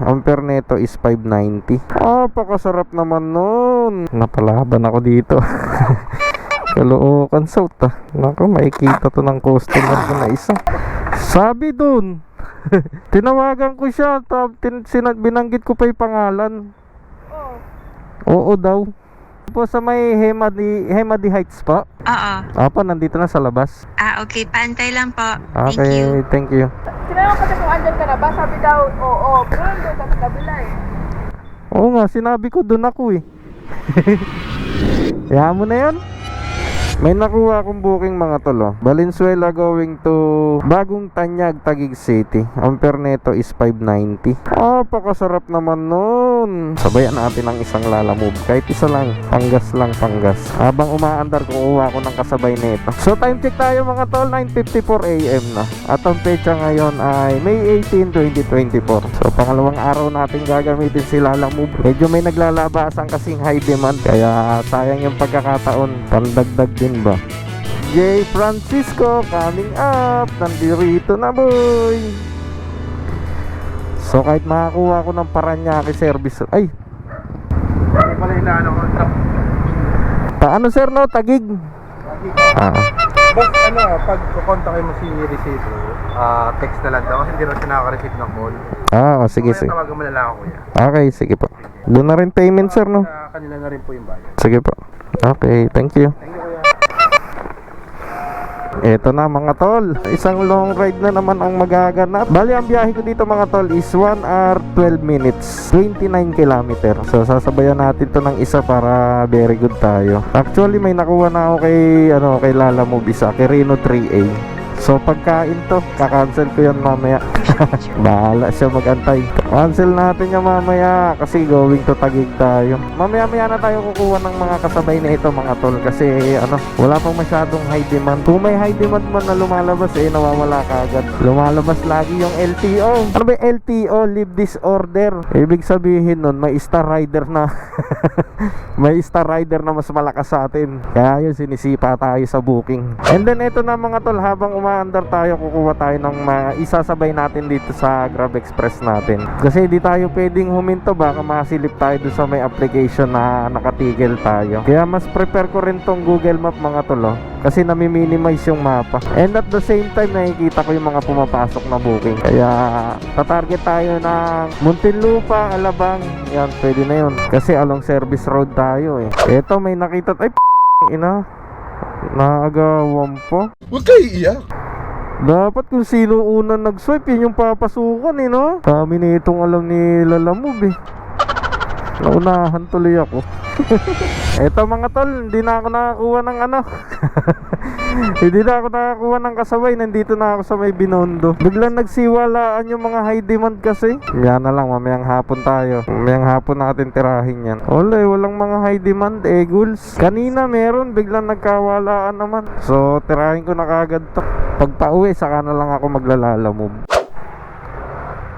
Ampere neto is 590. Ah, pakasarap naman nun. Napalaban ako dito. Kalookan South ah. Naku, makikita to ng customer ko na isa. Sabi dun. Tinawagan ko siya. Ta, tin, sina- binanggit ko pa yung pangalan. Oo daw. Po sa may Hemadi, Hemadi Heights pa. Oo. Apa, nandito na sa labas. Ah, okay. Paantay lang po. Thank Okay, you. thank you. Tinanong kasi kung andyan ka na ba, sabi daw, oo, pero nandun ka sa kabila eh. Oo nga, sinabi ko doon ako eh. Kaya mo na yun. May nakuha akong booking mga tolo. Valenzuela going to Bagong Tanyag, Taguig City. Ampere neto is 590. Ah, pakasarap naman nun. Sabayan natin ang isang lala move. Kahit isa lang. Panggas lang, panggas. Habang umaandar, kukuha ko ng kasabay nito. So time check tayo mga tol, 9.54 a.m. na. At ang pecha ngayon ay May 18, 2024. So pangalawang araw natin gagamitin si Lala Move. Medyo may naglalabasan kasing high demand. Kaya sayang yung pagkakataon. Pandagdag din ba? J. Francisco coming up. Nandito na boy. So kahit makakuha ko ng Paranaque service. Ay, Hindi pala inaano ko. paano sir no? Tagig. Ah. Boss, ano, pag kukontakin mo si receiver, ah, text na lang daw kasi hindi na siya nakaka-receive ng call. Ah, oh, sige, Kaya sige. tawagan mo na lang ako kuya. Okay, sige po. Doon na rin payment sir no? Sa kanila na rin po yung bayad. Sige po. Okay, thank you. Thank you Eto na mga tol, isang long ride na naman ang magaganap. Bali ang biyahe ko dito mga tol is 1 hour 12 minutes, 29 kilometer. So sasabayan natin to ng isa para very good tayo. Actually may nakuha na ako kay ano kay Lala Move isa, kay Reno 3A. So pagkain to, kakancel ko yan mamaya. Bahala siya magantay. Cancel natin yan mamaya kasi going to Tagig tayo. Mamaya-maya na tayo kukuha ng mga kasabay na ito mga tol kasi ano, wala pang masyadong high demand. Kung may high demand man na lumalabas eh, nawawala ka agad. Lumalabas lagi yung LTO. Ano ba LTO? Leave disorder. Ibig sabihin nun, may star rider na may star rider na mas malakas sa atin. Kaya yun, sinisipa tayo sa booking. And then ito na mga tol, habang umaandar tayo, kukuha tayo ng ma- isasabay natin dito sa Grab Express natin. Kasi di tayo pwedeng huminto, baka masilip tayo doon sa may application na nakatigil tayo. Kaya mas prepare ko rin tong Google Map mga tol, oh. kasi nami-minimize yung mapa. And at the same time, nakikita ko yung mga pumapasok na booking. Kaya tatarget tayo ng Muntinlupa, Alabang. Yan, pwede na yun. Kasi along service road tayo eh. Eto, may nakita. Ay, p- ina. Naagawan po. Huwag kayo iiyak. Dapat kung sino unang nag-swipe, yun yung papasukan eh, no? Kami na itong alam ni Lalamove eh. Naunahan tuloy ako. Eto mga tol, hindi na ako nakakuha ng ano. hindi na ako nakakuha ng kasabay. Nandito na ako sa may binondo. Biglang nagsiwalaan yung mga high demand kasi. Yan na lang, mamayang hapon tayo. Mamayang hapon natin tirahin yan. Eh, walang mga high demand eh, ghouls. Kanina meron, biglang nagkawalaan naman. So, tirahin ko na kagad to. Pag pauwi, saka na lang ako maglalalamove.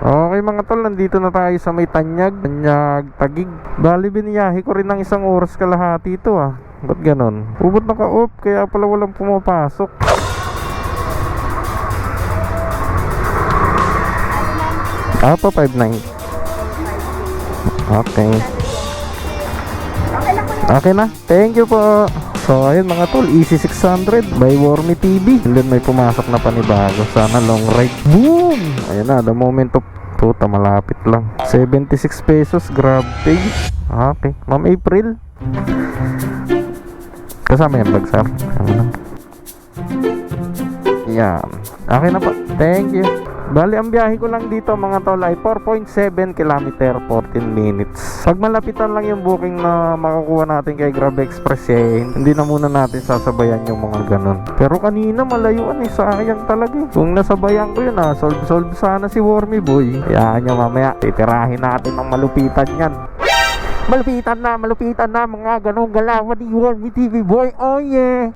Okay mga tol, nandito na tayo sa may Tanyag, Tanyag, Tagig. Bali biniyahe ko rin ng isang oras kalahati ito ah. Ba't ganon? Ubot naka-off, kaya pala walang pumapasok. Ah, pa 5.9. Okay. Okay na. Thank you po. So, ayun mga tol, Easy 600 by Wormy TV. And then may pumasok na panibago. Sana long ride. Boom! Ayun na, the moment of Puta, malapit lang. 76 pesos, grab pay. Okay. Ma'am April. Kasama yan, na. Yan. Okay na po. Thank you. Bali, ang biyahe ko lang dito mga tol ay 4.7 km 14 minutes. Pag malapitan lang yung booking na makukuha natin kay Grab Express eh, hindi na muna natin sasabayan yung mga ganun. Pero kanina malayuan eh, sayang talaga eh. Kung nasabayan ko yun ah, solve-solve sana si Wormy Boy. Hayaan nyo mamaya, titirahin natin ng malupitan yan. Malupitan na, malupitan na mga ganong galawan ni Wormy TV Boy. Oh yeah!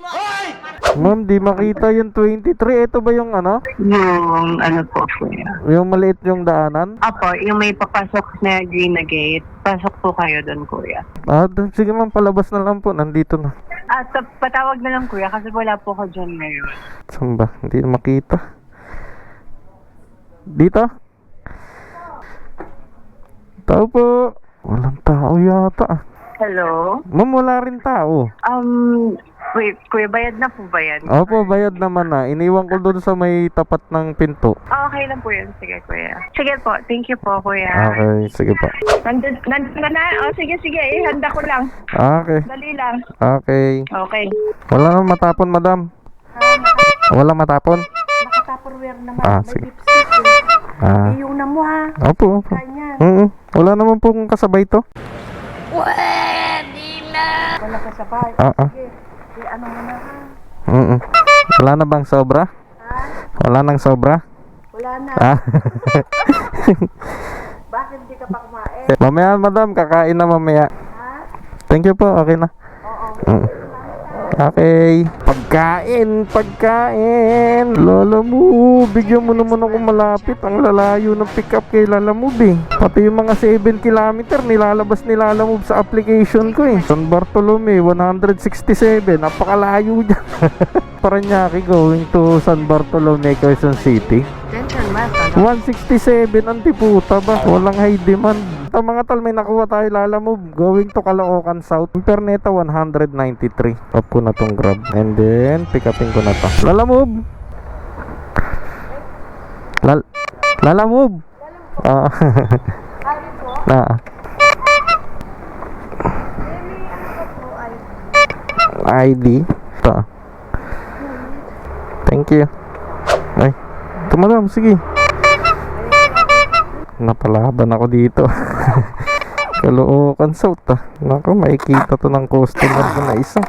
Ma'am, di makita yung 23. Ito ba yung ano? Yung ano po kuya. Yung maliit yung daanan? Apo, yung may papasok na green na gate, pasok po kayo doon kuya. Ah, d- sige ma'am, palabas na lang po. Nandito na. Ah, so, patawag na lang kuya kasi wala po ko dyan ngayon. Saan ba? Hindi na makita. Dito? Tao po. Walang tao yata. Hello? Ma'am, wala rin tao. Um, wait, kuya, bayad na po ba yan? Opo, bayad naman na. Iniwan ko doon sa may tapat ng pinto. Ah, okay lang po yun. Sige, kuya. Sige po. Thank you po, kuya. Okay, sige pa. Nandun, nandun ka na? O, sige, sige. Ihanda ko lang. Okay, Dali lang. okay. Okay. Wala naman matapon, madam. Wala matapon? Nakatupperware naman. Ah, May sige. lipstick eh. Ah, Iyong na mo ha. opo, opo. Kanya. Mm Wala naman pong kasabay to. Wala ka sabay. Ah, ah. Sige. Eh, ano mo na ha? Mm Wala na bang sobra? Ha? Wala nang sobra? Wala na. Ah. Bakit hindi ka pa kumain? mamaya, madam, kakain na mamaya. Ha? Thank you po, okay na. Oo. Mm. Okay. Pagkain, pagkain. Lala mo, bigyan mo naman ako malapit. Ang lalayo ng pick up kay Lala Move eh. Pati yung mga 7 kilometer, nilalabas ni Lala Move sa application ko eh. San Bartolome, 167. Napakalayo dyan. Paranaque going to San Bartolome, Quezon City. Then turn left on 167 ang tiputa ba? Walang high demand. Ito mga tol, may nakuha tayo lala move. Going to Caloocan South. Imperneta 193. Off ko na tong grab. And then, pick upin ko na to. Lala move! Lal lala move! Ah. na. ID. Ito. Thank you. Ay. Ito madam, sige. Napalaban ako dito. Kaloocan South ah. Naku, makikita to ng customer ko na isa.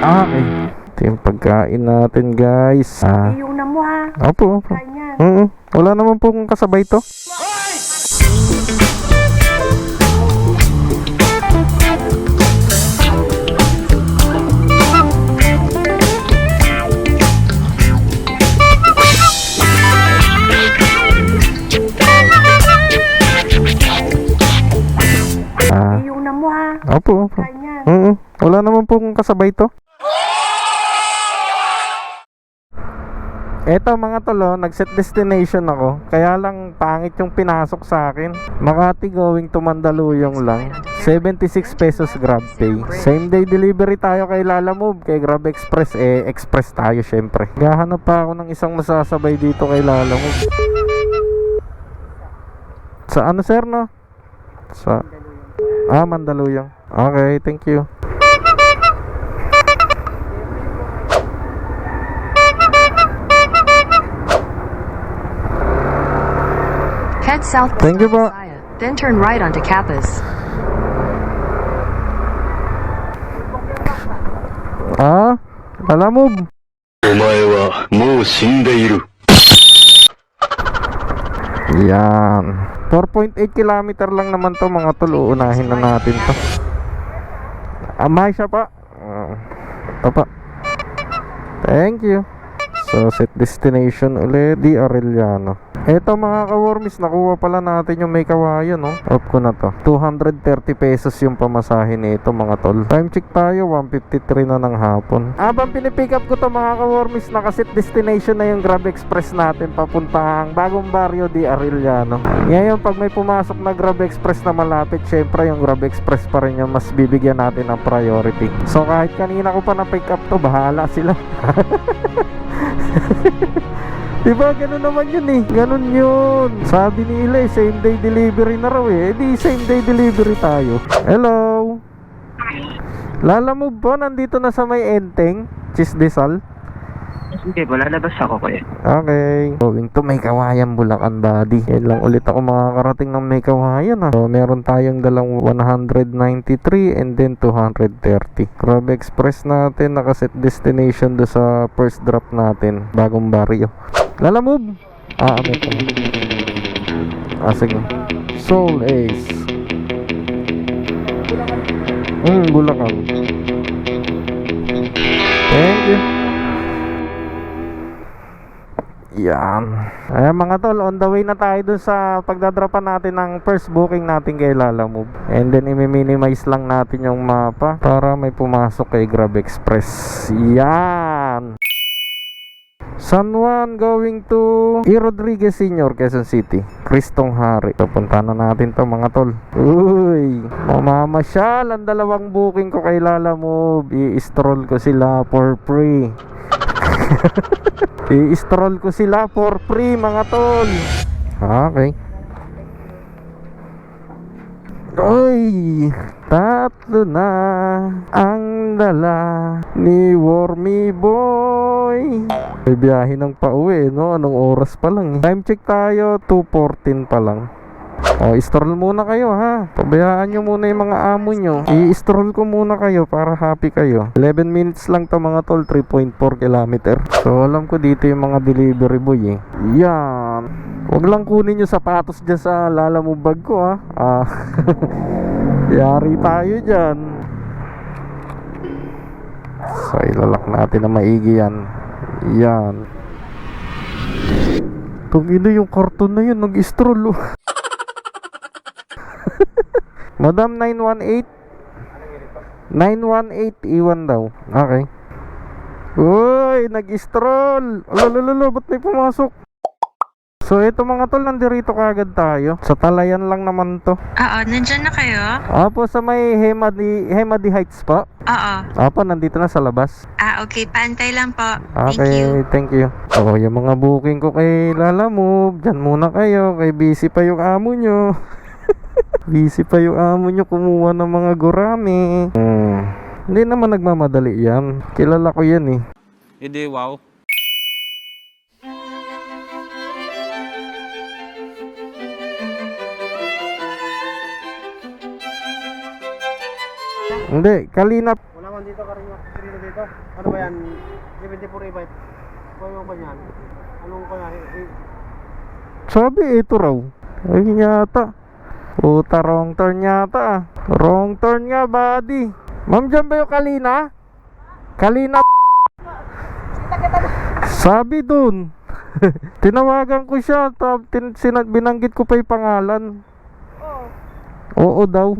Ah, okay. Ito yung pagkain natin guys. Ah, Iyong na mo ha. opo, opo. Kanya. Mm Wala naman pong kasabay to. Ah, opo, opo. Kanya. Mm Wala naman pong kasabay to. Eto mga tolo, nag-set destination ako. Kaya lang pangit yung pinasok sa akin. Makati going to Mandaluyong lang. 76 pesos Grab Pay. Same day delivery tayo kay Lala Move. Kay Grab Express, eh express tayo syempre. Gahanap pa ako ng isang masasabay dito kay Lala Move. Sa ano sir no? Sa Ah, Mandaluyong. Okay, thank you. Head south. Thank you po. Then turn right onto Kappas. Ah, Lala Move. お前はもう死んでいる。 Yan. 4.8 kilometer lang naman to mga tol. Uunahin na natin to. Amay siya pa. Uh, ito pa. Thank you. So, set destination ulit. Di Arellano. Eto mga ka-wormies, nakuha pala natin yung may kawayan, no? Off ko na to. 230 pesos yung pamasahe nito mga tol. Time check tayo, 153 na ng hapon. Habang pinipick up ko to mga ka-wormies, nakaset destination na yung Grab Express natin papuntang bagong barrio di Arellano. Ngayon, pag may pumasok na Grab Express na malapit, syempre yung Grab Express pa rin yung mas bibigyan natin ng priority. So kahit kanina ko pa na-pick up to, bahala sila. Diba, ganun naman yun eh. Ganun yun. Sabi nila eh, same day delivery na raw eh. Eh di same day delivery tayo. Hello? Lala mo po, nandito na sa may enteng. Chisdesal. Hindi, wala labas ako, kuya. Okay. Going to may kawayan Bulacan body. Yan lang ulit ako makakarating ng may kawayan ha. So, meron tayong dalang 193 and then 230. Grab Express natin nakaset destination do sa first drop natin. Bagong barrio. Lala move. Ah, ito? Ah, sige. Soul Ace. Hmm, Bulacan. Thank you. Yan. Ayan mga tol, on the way na tayo dun sa pagdadrapan natin ng first booking natin kay Lala Move. And then i-minimize lang natin yung mapa para may pumasok kay Grab Express. Yan. San Juan going to E. Rodriguez Senior, Quezon City. Kristong Hari. Pupunta na natin to mga tol. Uy, mamamasyal ang dalawang booking ko kay Lala Move. I-stroll ko sila for free. I-stroll ko sila for free mga tol. Okay. Oy, tatlo na ang dala ni Wormy Boy. May biyahe ng pauwi, no? Anong oras pa lang? eh? Time check tayo, 2.14 pa lang. O, stroll muna kayo ha. Pabayaan nyo muna yung mga amo nyo. I-stroll ko muna kayo para happy kayo. 11 minutes lang to mga tol, 3.4 kilometer. So, alam ko dito yung mga delivery boy eh. Yan. Huwag lang kunin yung sapatos dyan sa lala mo bag ko ha. Ah. Yari tayo dyan. So, ilalak natin na maigi yan. Yan. Tungino yung karton na yun, nag-stroll oh. Madam 918 918 iwan daw Okay Uy, nag-stroll Alalala, ba't may pumasok? So ito mga tol, nandirito kagad tayo Sa talayan lang naman to Oo, nandyan na kayo? Apo sa may Hemadi, Hemadi Heights po Oo. Apo, nandito na sa labas Ah, okay. Pantay lang po. Thank Okay, you. thank you. Oh, yung mga booking ko kay Lala Move, dyan muna kayo. Kay busy pa yung amo nyo. busy pa yung amo nyo kumuha ng mga gurami. Hmm. Hindi naman nagmamadali yan. Kilala ko yan eh. Hindi, wow. Hindi, kalinap. Wala man dito karino. Karino dito. Ano ba yan? 74 e-bike. Kaya ba yan? Anong kaya? Sabi, ito raw. Ayun yata. Puta, wrong turn yata ah. Wrong turn nga, buddy. Ma'am, dyan ba yung kalina? Kalina Sabi dun. Tinawagan ko siya. Tin, sina- binanggit ko pa yung pangalan. Oo daw.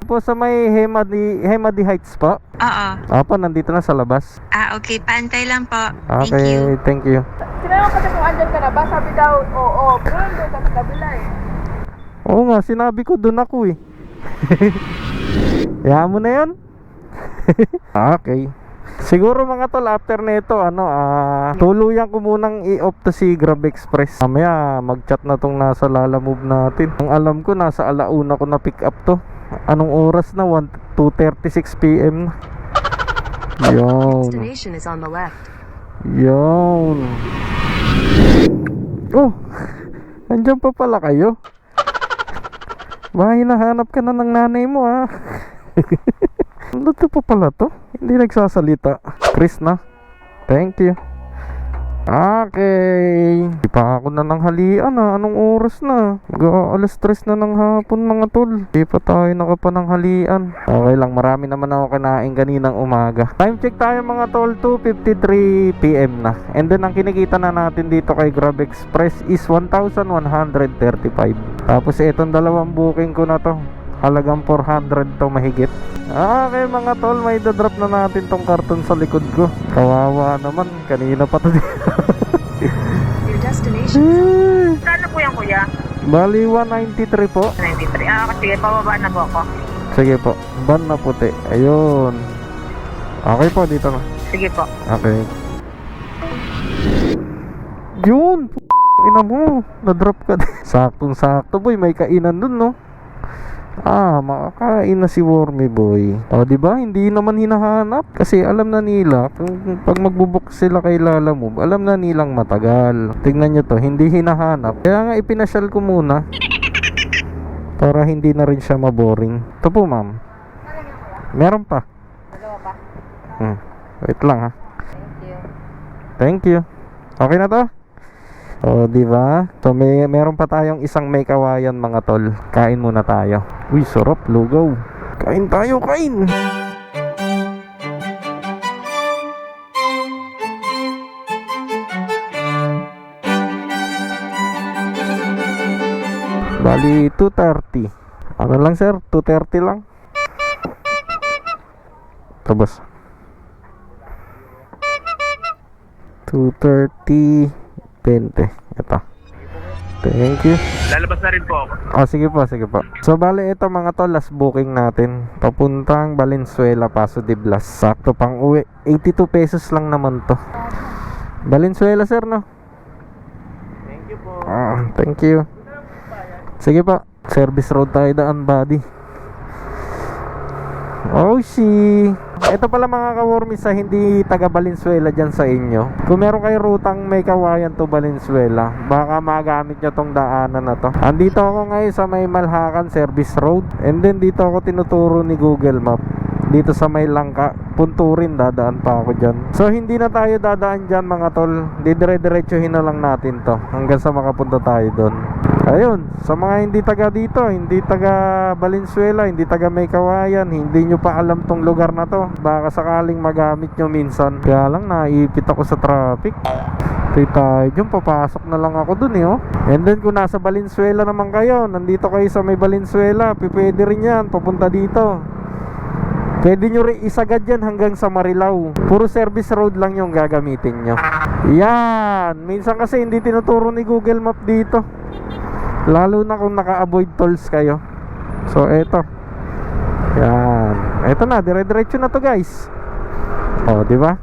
Po sa may Hemadi, Hemadi Heights pa. Oo. Apa, nandito na sa labas. Ah, okay. Pantay lang po. Thank you. Okay, thank you. Tinanong kasi kung andyan ka na ba, sabi daw, oo, pero nandun ka sa kabila eh. Oo nga, sinabi ko doon ako eh. Yaman mo na yun? okay. Siguro mga tol, after nito, ano, ah, tuluyan ko munang i-off to si Grab Express. Mamaya, mag-chat na tong nasa Lala Move natin. Ang alam ko, nasa alauna ko na pick up to. Anong oras na? 1, 2.36pm na. Yun. Destination is on the left. Yun. Oh, andyan pa pala kayo. Baka hinahanap ka na ng nanay mo ha. ano to pa pala to? Hindi nagsasalita. Chris na. Thank you. Okay. Di pa ako na ng halian ha. Anong oras na? Mag alas tres na ng hapon mga tol. Di pa tayo nakapanang halian. Okay lang. Marami naman ako kinain kaninang umaga. Time check tayo mga tol. 2.53pm na. And then ang kinikita na natin dito kay Grab Express is 1,135. Tapos itong dalawang booking ko na to. Halagang 400 to mahigit. Okay mga tol, may dadrop na natin tong karton sa likod ko. Kawawa naman, kanina pa to. Your destination Kano po yan, kuya? Bali 193 po. 93. Ah, sige, pababa na po ako. Sige po, ban na puti. Ayun. Okay po, dito na. Sige po. Okay. Yun! Ina mo, na-drop ka din. Saktong sakto boy, may kainan dun no. Ah, makakain na si Wormy boy. O, di ba? Hindi naman hinahanap kasi alam na nila kung pag magbubuk sila kay Lala Move, alam na nilang matagal. Tingnan nyo to, hindi hinahanap. Kaya nga ipinasyal ko muna. Para hindi na rin siya maboring. Ito po, ma'am. Meron pa. Hmm. Wait lang ha. Thank you. Okay na to? O, oh, di ba? So, may, meron pa tayong isang may kawayan mga tol. Kain muna tayo. Uy, sarap, lugaw. Kain tayo, kain! Bali, 2.30. Ano lang sir? 2.30 lang? Tapos. 2.30. 20. Ito. Thank you. Lalabas na rin po ako. Oh, sige po, sige po. So, bale, ito mga to, last booking natin. Papuntang Valenzuela, Paso de Blas. Sakto pang uwi. 82 pesos lang naman to. Valenzuela, sir, no? Thank you po. Ah, thank you. Sige po. Service road tayo daan, buddy. Oh, si. Ito pala mga kawormis sa hindi taga Valenzuela dyan sa inyo. Kung meron kayo rutang may kawayan to Valenzuela, baka magamit nyo tong daanan na to. Andito ako ngayon sa may Malhakan Service Road. And then dito ako tinuturo ni Google Map. Dito sa may Langka, Punturin, dadaan pa ako dyan. So hindi na tayo dadaan dyan mga tol. Didire-diretsuhin na lang natin to hanggang sa makapunta tayo doon. Ayun, sa mga hindi taga dito, hindi taga Valenzuela, hindi taga May Kawayan, hindi nyo pa alam tong lugar na to. Baka sakaling magamit nyo minsan. Kaya lang naipit ako sa traffic. Tay tayo papasok na lang ako dun eh oh. And then kung nasa Valenzuela naman kayo, nandito kayo sa may Valenzuela, pwede rin yan, papunta dito. Pwede nyo rin isagad yan hanggang sa Marilao. Puro service road lang yung gagamitin nyo. Yan. Minsan kasi hindi tinuturo ni Google Map dito. Lalo na kung naka-avoid tolls kayo. So, eto. Yan. Eto na, dire-diretso na to guys. O, di ba?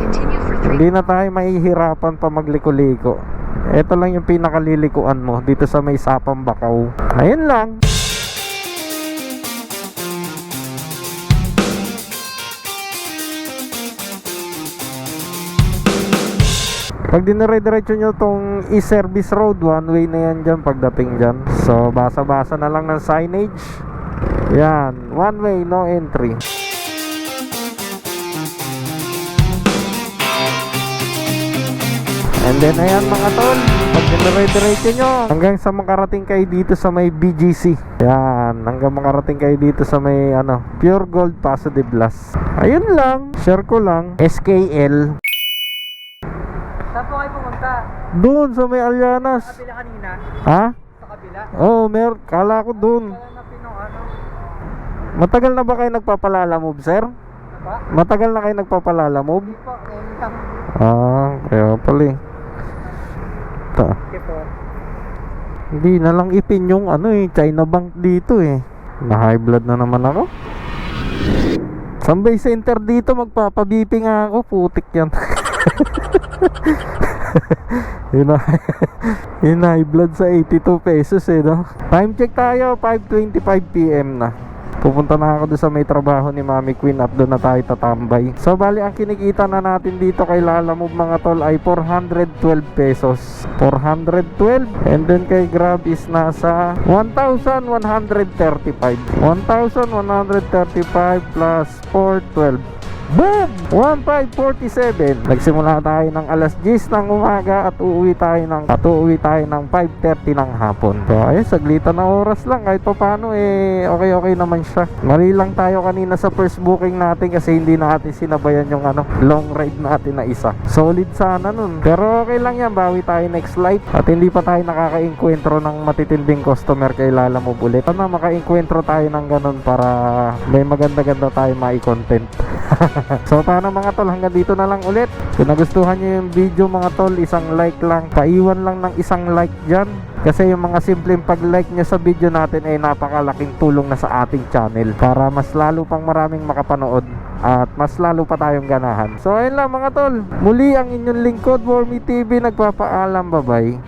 Continue for 3 Hindi na tayo mahihirapan pa magliko-liko. Ito lang yung pinakalilikuan mo dito sa may Sapang Bakaw. Ayun lang. Pag dinire-diretso nyo tong e-service road, one way na yan dyan pagdating dyan. So, basa-basa na lang ng signage. Yan, one way, no entry. And then ayan mga tol, pag dinire-diretso nyo hanggang sa makarating kayo dito sa may BGC. Yan, hanggang makarating kayo dito sa may ano, Pure Gold Paso de Blas. Ayun lang, share ko lang. SKL. Saan po kayo pumunta? Doon sa may Alianas. Kabila kanina? Ha? Sa kabila? Oo, oh, mer, kala ko doon. Ano? Matagal na ba kayo nagpapalala move, sir? Ba? Matagal na kayo nagpapalala move? Hindi po, ngayon. Ah, kaya pala eh. Ta. Hindi na lang ipin yung ano eh, China Bank dito eh. Na high blood na naman ako. Sambay center dito, magpapabipi nga ako, putik yan. yun na, yun na, high blood sa 82 pesos eh, no? Time check tayo, 5.25pm na. Pupunta na ako doon sa may trabaho ni Mami Queen at doon na tayo tatambay. So bali ang kinikita na natin dito kay Lala Move mga tol ay 412 pesos. 412 and then kay Grab is nasa 1,135. 1,135 plus 412. Boom! 1547. Nagsimula tayo ng alas 10 ng umaga at uuwi tayo ng at uuwi tayo ng 5:30 ng hapon. So ayun, saglitan na oras lang kahit pa paano eh okay okay naman siya. Mali lang tayo kanina sa first booking natin kasi hindi natin sinabayan yung ano long ride natin na isa. Solid sana nun. Pero okay lang yan, bawi tayo next flight at hindi pa tayo nakaka-enkwentro ng matitinding customer kay Lala mo ulit. Sana maka-enkwentro tayo ng ganun para may maganda-ganda tayo mai-content. so paano mga tol hanggang dito na lang ulit. Kung nagustuhan nyo yung video mga tol isang like lang. Paiwan lang ng isang like dyan. Kasi yung mga simpleng pag like nyo sa video natin ay napakalaking tulong na sa ating channel para mas lalo pang maraming makapanood at mas lalo pa tayong ganahan. So ayun lang mga tol. Muli ang inyong lingkod Wormy TV nagpapaalam. Bye bye